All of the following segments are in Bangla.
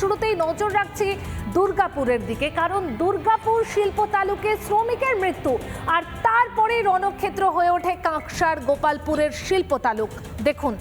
শুরুতেই নজর রাখছি দুর্গাপুরের দিকে, কারণ দুর্গাপুর শিল্প তালুকে শ্রমিকের মৃত্যু আর তারপরে রণক্ষেত্র হয়ে ওঠে কাঁকসার গোপালপুরের শিল্প তালুক। দেখুন।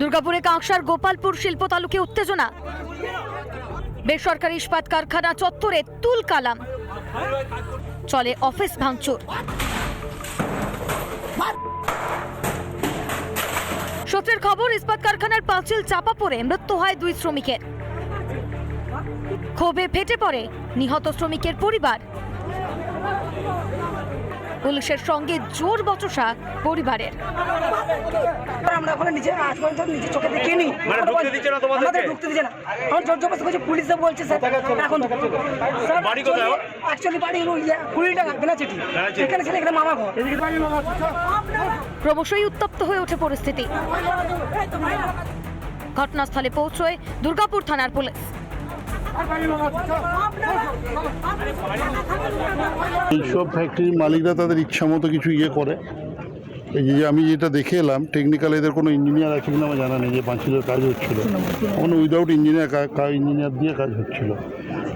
দুর্গাপুরে কাঁকসার গোপালপুর শিল্প তালুকে উত্তেজনা। বেসরকারি ইস্পাত কারখানা চত্বরে তুল কালাম। চলে অফিস ভাঙচুর। সূত্রের খবর ইস্পাত কারখানার পাঁচিল চাপা পড়ে মৃত্যু হয় দুই শ্রমিকের। ক্ষোভে ফেটে পড়ে নিহত শ্রমিকের পরিবার। পুলিশের সঙ্গে জোর বচসা পরিবারের। আমরা ওখানে নিজে আজ পর্যন্ত নিজে চোখে দেখিনি মানে ঢুকতে দিচ্ছে না তোমাদেরকে? আমাদের ঢুকতে দিচ্ছে না। আমার জোর জবরদস্তি করছে পুলিশে বলছে স্যার। এখন বাড়ি কোথায়? অ্যাকচুয়ালি বাড়ি হলো কুড়ি টাকা বেনাচিটি বেনাচিটি। এখানে ছেলে এখানে মামা ঘর। ক্রমশই উত্তপ্ত হয়ে ওঠে পরিস্থিতি। ঘটনাস্থলে পৌঁছয় দুর্গাপুর থানার পুলিশ। এইসব ফ্যাক্টরির মালিকরা তাদের ইচ্ছা মতো কিছু ইয়ে করে। এই যে আমি যেটা দেখে এলাম টেকনিক্যাল এদের কোনো ইঞ্জিনিয়ার আছে কিনা আমার জানা নেই, যে পাঁচিলের কাজ হচ্ছিল। কোনো উইদাউট ইঞ্জিনিয়ার ইঞ্জিনিয়ার দিয়ে কাজ হচ্ছিল।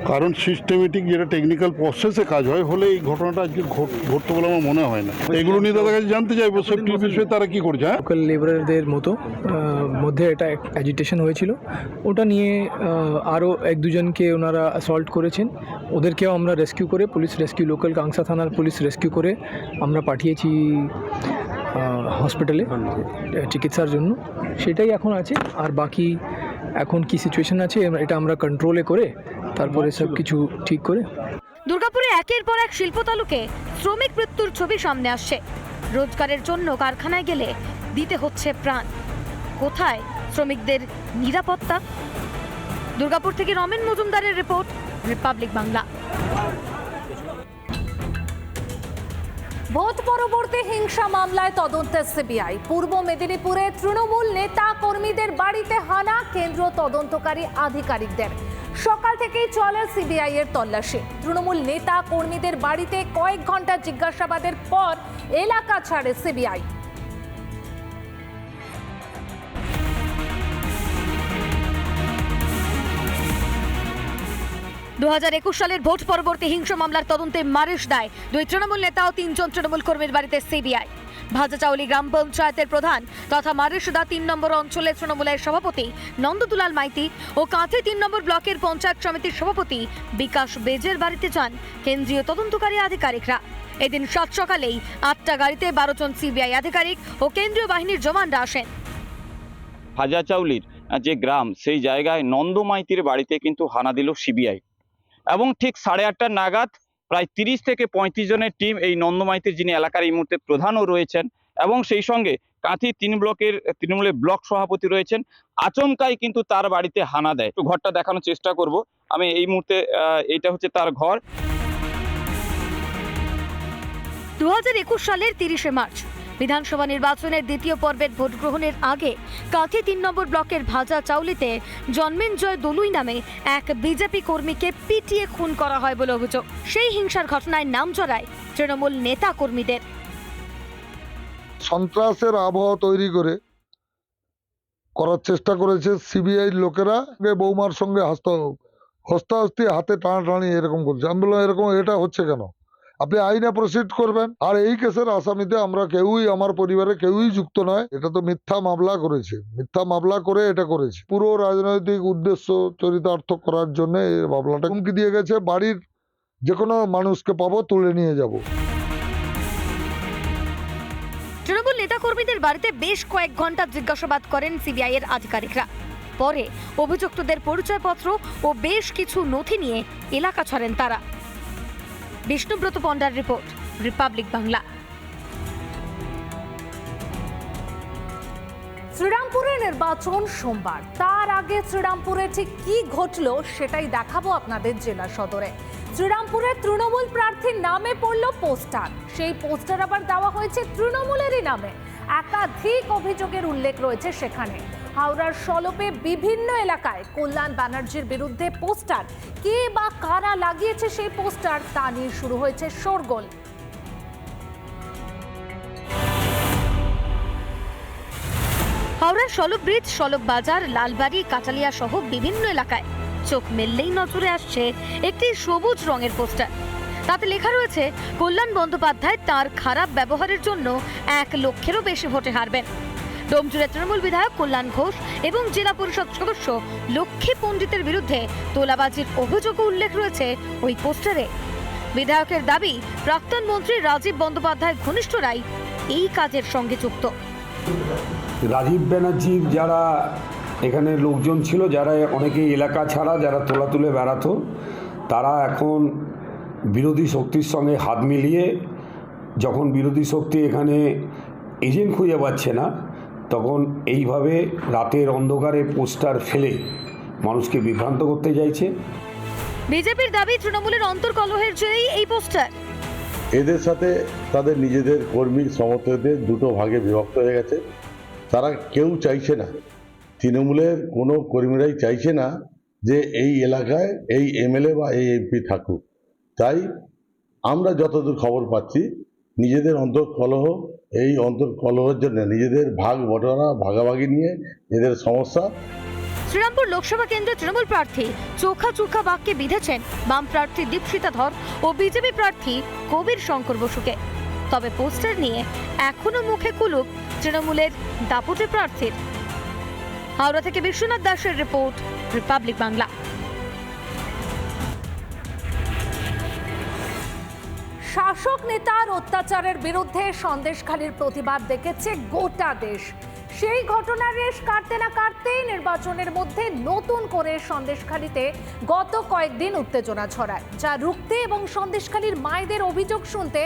কারণ সিস্টেমেটিক যেটা টেকনিক্যাল প্রসেসে কাজ হয় হলে এই ঘটনাটা আজকে ঘট- ঘটতো বলে আমার মনে হয় না। এগুলো নিয়ে তাদের কাছে জানতে চাইব সেফটির বিষয়ে তারা কি করছে হ্যাঁ? লোকাল লেবারদের মতো মধ্যে এটা অ্যাজিটেশন হয়েছিল। ওটা নিয়ে আরও এক দুজনকে ওনারা অ্যাসল্ট করেছেন। ওদেরকেও আমরা রেস্কিউ করে পুলিশ রেস্কিউ লোকাল কাংসা থানার পুলিশ রেস্কিউ করে আমরা পাঠিয়েছি হসপিটালে চিকিৎসার জন্য। সেটাই এখন আছে। আর বাকি এখন কি সিচুয়েশন আছে এটা আমরা কন্ট্রোলে করে, তারপরে সব কিছু ঠিক করে। দুর্গাপুরে একের পর এক শিল্প তালুকে শ্রমিক মৃত্যুর ছবি সামনে আসছে। রোজগারের জন্য কারখানায় গেলে দিতে হচ্ছে প্রাণ। কোথায় শ্রমিকদের নিরাপত্তা? দুর্গাপুর থেকে রমেন মজুমদারের রিপোর্ট, রিপাবলিক বাংলা। ভোট পরবর্তী হিংসা মামলায় তদন্তে সিবিআই। পূর্ব মেদিনীপুরে তৃণমূল নেতা কর্মীদের বাড়িতে হানা কেন্দ্র তদন্তকারী আধিকারিকদের। সকাল থেকেই চলে সিবিআই এর তল্লাশি। তৃণমূল নেতা কর্মীদের বাড়িতে কয়েক ঘণ্টা জিজ্ঞাসাবাদের পর এলাকা ছাড়ে সিবিআই। দু হাজার একুশ সালের ভোট পরবর্তী হিংসা মামলার তদন্তে মারিশ দেয়। দুই তৃণমূল নেতা ও তিনজন তৃণমূল কর্মীর বাড়িতে সিবিআই। ভাজাচাউলি গ্রাম পঞ্চায়েতের প্রধান তথা মারিশদা তিন নম্বর অঞ্চলের তৃণমূলের সভাপতি নন্দদুলাল মাইতি ও কাঁথি তিন নম্বর ব্লকের পঞ্চায়েত সমিতির সভাপতি বিকাশ বেজের বাড়িতে যান কেন্দ্রীয় তদন্তকারী আধিকারিকরা। এদিন সাত সকালেই আটটা গাড়িতে বারো জন সিবিআই আধিকারিক ও কেন্দ্রীয় বাহিনীর জওয়ানরা আসেন। হাজাচাউলির যে গ্রাম, সেই জায়গায় নন্দ মাইতির বাড়িতে কিন্তু হানা দিল সিবিআই। এবং ঠিক সাড়ে আটটা নাগাদ প্রায় তিরিশ থেকে পঁয়ত্রিশ জনের টিম এই নন্দ মাইতির যিনি এলাকার এই মুহূর্তে প্রধানও রয়েছেন এবং সেই সঙ্গে কাঁথি তিন ব্লকের, তৃণমূলের ব্লক সভাপতি রয়েছেন। আচমকাই কিন্তু তার বাড়িতে হানা দেয়। একটু ঘরটা দেখানোর চেষ্টা করব। আমি এই মুহূর্তে এইটা হচ্ছে তার ঘর। দু হাজার একুশ সালের তিরিশে মার্চ। বিধানসভা নির্বাচনের দ্বিতীয় পর্বের ভোট গ্রহণের আগে কাঁথি তিন নম্বর ব্লকের ভাজা চাউলিতে জন্মেঞ্জয় দলুই নামে এক বিজেপি কর্মীকে পিটিয়ে খুন করা হয় বলে অভিযোগ। সেই হিংসার ঘটনায় নাম জড়ায় তৃণমূল নেতা কর্মীদের। সন্ত্রাসের আবহাওয়া তৈরি করে করার চেষ্টা করেছে সিবিআই লোকেরা। বৌমার সঙ্গে হাস্ত হস্তাহস্তি হাতে টানাটানি এরকম করছে। আমি বললাম, এরকম এটা হচ্ছে কেন? আপনি আইনে প্রসিড করবেন। আর এই কেসের আসামিতে আমরা কেউই, আমার পরিবারে কেউই যুক্ত নয়। এটা তো মিথ্যা মামলা করেছে। মিথ্যা মামলা করে এটা করেছে। পুরো রাজনৈতিক উদ্দেশ্য চরিতার্থ করার জন্য এই মামলাটা হুমকি দিয়ে গেছে। বাড়ির যে কোনো মানুষকে পাবো, তুলে নিয়ে যাব। তৃণমূল নেতাকর্মীদের বাড়িতে বেশ কয়েক ঘণ্টা জিজ্ঞাসাবাদ করেন সিবিআই এর আধিকারিকরা। পরে অভিযুক্তদের পরিচয়পত্র ও বেশ কিছু নথি নিয়ে এলাকা ছাড়েন তারা। বিষ্ণুব্রত পণ্ডার রিপোর্ট রিপাবলিক বাংলা শ্রীরামপুরে নির্বাচন সোমবার তার আগে শ্রীরামপুরে ঠিক কি ঘটলো সেটাই দেখাবো আপনাদের জেলা সদরে শ্রীরামপুরে তৃণমূল প্রার্থীর নামে পড়ল পোস্টার সেই পোস্টার আবার দেওয়া হয়েছে তৃণমূলেরই নামে একাধিক অভিযোগের উল্লেখ রয়েছে সেখানে হাওড়ার সলপে বিভিন্ন এলাকায় কল্যাণ ব্যানার্জির বিরুদ্ধে পোস্টার। কে বা কারা লাগিয়েছে সেই পোস্টার, তা নিয়ে শুরু হয়েছে শোরগোল। হাওড়া হাওড়ার সলব ব্রিজ সলব বাজার, লালবাড়ি, কাটালিয়া সহ বিভিন্ন এলাকায় চোখ মেললেই নজরে আসছে একটি সবুজ রঙের পোস্টার। তাতে লেখা রয়েছে, কল্যাণ বন্দ্যোপাধ্যায় তার খারাপ ব্যবহারের জন্য এক লক্ষেরও বেশি ভোটে হারবেন। ডোমজুড়ে তৃণমূল বিধায়ক কল্যাণ ঘোষ এবং জেলা পরিষদ সদস্য লক্ষ্মী পণ্ডিতের বিরুদ্ধে তোলাবাজির অভিযোগও উল্লেখ রয়েছে ওই পোস্টারে। বিধায়কের দাবি, প্রাক্তন মন্ত্রী রাজীব বন্দ্যোপাধ্যায় ঘনিষ্ঠরাই এই কাজের সঙ্গে যুক্ত। রাজীব ব্যানার্জির যারা এখানে লোকজন ছিল, যারা অনেকেই এলাকা ছাড়া, যারা তোলা তুলে বেড়াতো, তারা এখন বিরোধী শক্তির সঙ্গে হাত মিলিয়ে যখন বিরোধী শক্তি এখানে এজেন্ট খুঁজে পাচ্ছে না তখন এইভাবে রাতের অন্ধকারে পোস্টার ফেলে মানুষকে বিভ্রান্ত করতে চাইছে। বিজেপির দাবি তৃণমূলের অন্তর্কলহের জেরেই এই পোস্টার। এদের সাথে তাদের নিজেদের কর্মী সমর্থকদের দুটো ভাগে বিভক্ত হয়ে গেছে। তারা কেউ চাইছে না। তৃণমূলের কোনো কর্মীরাই চাইছে না যে এই এলাকায় এই এমএলএ বা এই এমপি থাকুক। তাই আমরা যতদূর খবর পাচ্ছি নিজেদের অন্তর্কলহ এই অন্তর্কলহের জন্য নিজেদের ভাগ বটরা ভাগাভাগি নিয়ে এদের সমস্যা। শ্রীরামপুর লোকসভা কেন্দ্রে তৃণমূল প্রার্থী চোখা চোখা বাক্যে বিঁধেছেন বাম প্রার্থী দীপশিতা ধর ও বিজেপি প্রার্থী কবির শঙ্কর বসুকে। তবে পোস্টার নিয়ে এখনও মুখে কুলুপ তৃণমূলের দাপুটে প্রার্থীর। হাওড়া থেকে বিশ্বনাথ দাসের রিপোর্ট, রিপাবলিক বাংলা। শাসক নেতার অত্যাচারের বিরুদ্ধে সন্দেশখালীর প্রতিবাদ দেখেছে গোটা দেশ। সেই ঘটনার রেশ কাটতে না কাটতেই নির্বাচনের মধ্যে নতুন করে সন্দেশখালীতে গত কয়েকদিন উত্তেজনা ছড়ায়, যা রুখতে এবং সন্দেশখালীর মায়েদের অভিযোগ শুনতে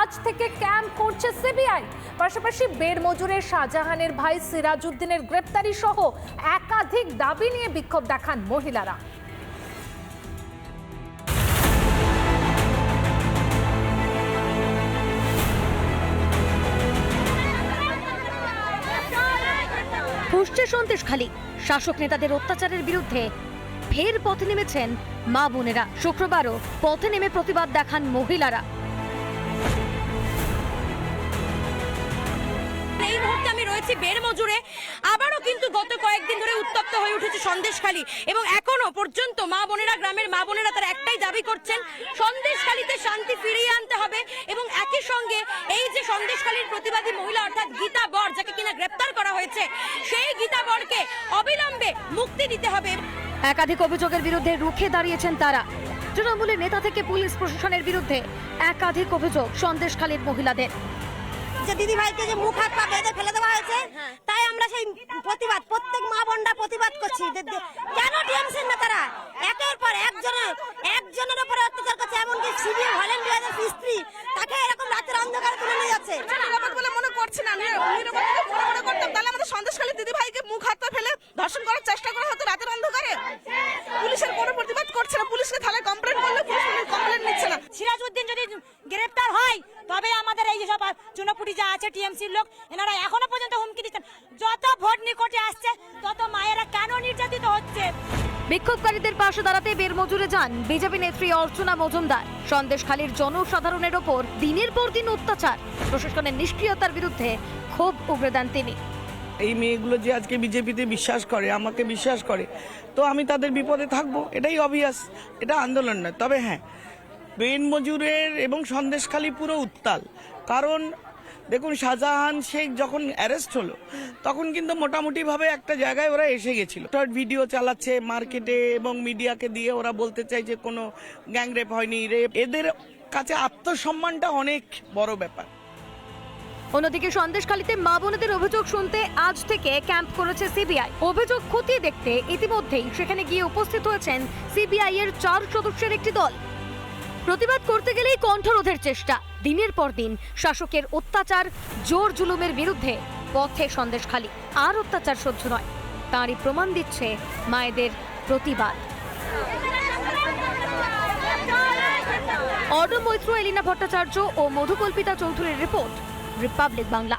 আজ থেকে ক্যাম্প করছে সিবিআই। পাশাপাশি বের মজুরের শাহজাহানের ভাই সিরাজউদ্দিনের গ্রেপ্তারি সহ একাধিক দাবি নিয়ে বিক্ষোভ দেখান মহিলারা। ফুসছে সন্দেশখালী শাসক নেতাদের অত্যাচারের বিরুদ্ধে ফের পথে নেমেছেন মা বোনেরা। শুক্রবারও পথে নেমে প্রতিবাদ দেখান মহিলারা। রয়েছি বের মজুরে আবারও কিন্তু গত কয়েকদিন ধরে উত্তপ্ত হয়ে উঠেছে সন্দেশখালী এবং এখনও পর্যন্ত মা বোনেরা, গ্রামের মা বোনেরা তারা একটাই দাবি করছেন সন্দেশখালীতে শান্তি ফিরিয়ে আনতে হবে এবং একই সঙ্গে এই যে সন্দেশখালীর প্রতিবাদী মহিলা অর্থাৎ গীতা বর যাকে কিনা গ্রেপ্তার করা হয়েছে। সেই গীতা বরকে অবিলম্বে মুক্তি দিতে হবে। একাধিক অভিযোগের বিরুদ্ধে রুখে দাঁড়িয়েছেন তারা। তৃণমূলের নেতা থেকে পুলিশ প্রশাসনের বিরুদ্ধে একাধিক অভিযোগ সন্দেশখালীর মহিলাদের। যে দিদি ভাইকে যে মুখ হাত পা বেঁধে ফেলে দেওয়া হয়েছে তাই আমরা সেই প্রতিবাদ প্রত্যেক মা বোনরা প্রতিবাদ করছি। কেন টিএমসি নেতারা একের পর একজনের একজনের উপরে অত্যাচার করছে এমনকি সিভিল ভলেন্টিয়ারের স্ত্রী তাকে এরকম রাতের অন্ধকারে তুলে নিয়ে যাচ্ছে নিরাপদ বলে মনে করছি না নিরাপদ বলে মনে মনে করতাম তাহলে আমাদের সন্দেশখালী দিদি ভাইকে মুখ হাত পা ফেলে ধর্ষণ করার চেষ্টা করা হতো রাতের অন্ধকারে পুলিশের কোনো প্রতিবাদ করছে না পুলিশকে থানায় কমপ্লেন করলে পুলিশ কমপ্লেন নিচ্ছে না। সিরাজউদ্দিন যদি গ্রেপ্তার হয় তবে আমাদের এই যেসব চুনাপুটি যা আছে টিএমসির লোক এনারা এখনও পর্যন্ত হুমকি দিচ্ছেন যত ভোট নিকটে আসছে তত মায়েরা কেন নির্যাতিত হচ্ছে? বিক্ষোভকারীদের পাশে দাঁড়াতে বের মজুরে যান বিজেপি নেত্রী অর্চনা মজুমদার। সন্দেশখালীর জনসাধারণের ওপর দিনের পর দিন অত্যাচার। প্রশাসনের নিষ্ক্রিয়তার বিরুদ্ধে ক্ষোভ উগরে দেন তিনি। এই মেয়েগুলো যে আজকে বিজেপিতে বিশ্বাস করে, আমাকে বিশ্বাস করে, তো আমি তাদের বিপদে থাকব, এটাই অবভিয়াস এটা আন্দোলন নয়। তবে হ্যাঁ বেন মজুরের এবং সন্দেশখালী পুরো উত্তাল। কারণ, দেখুন, শাহজাহান শেখ যখন অ্যারেস্ট হলো, তখন কিন্তু মোটামুটিভাবে একটা জায়গায় ওরা এসে গেছিল। শর্ট ভিডিও চালাচ্ছে মার্কেটে এবং মিডিয়াকে দিয়ে ওরা বলতে চাই যে কোনো গ্যাংরেপ হয়নি রেপ এদের কাছে আত্মসম্মানটা অনেক বড় ব্যাপার। অন্যদিকে সন্দেশখালীতে মা বোনেদের অভিযোগ শুনতে আজ থেকে ক্যাম্প করেছে সিবিআই। অভিযোগ খতিয়ে দেখতে ইতিমধ্যেই সেখানে গিয়ে উপস্থিত হয়েছেন সিবিআই এর চার সদস্যের একটি দল। প্রতিবাদ করতে গেলেই কণ্ঠরোধের চেষ্টা। দিনের পর দিন শাসকের অত্যাচার জোর জুলুমের বিরুদ্ধে পথে সন্দেশখালী। আর অত্যাচার সহ্য নয়। তারই প্রমাণ দিচ্ছে মায়েদের প্রতিবাদ। অর্ণ মৈত্র, এলিনা ভট্টাচার্য ও মধুকল্পিতা চৌধুরীর রিপোর্ট। রিপাবলিক বাংলা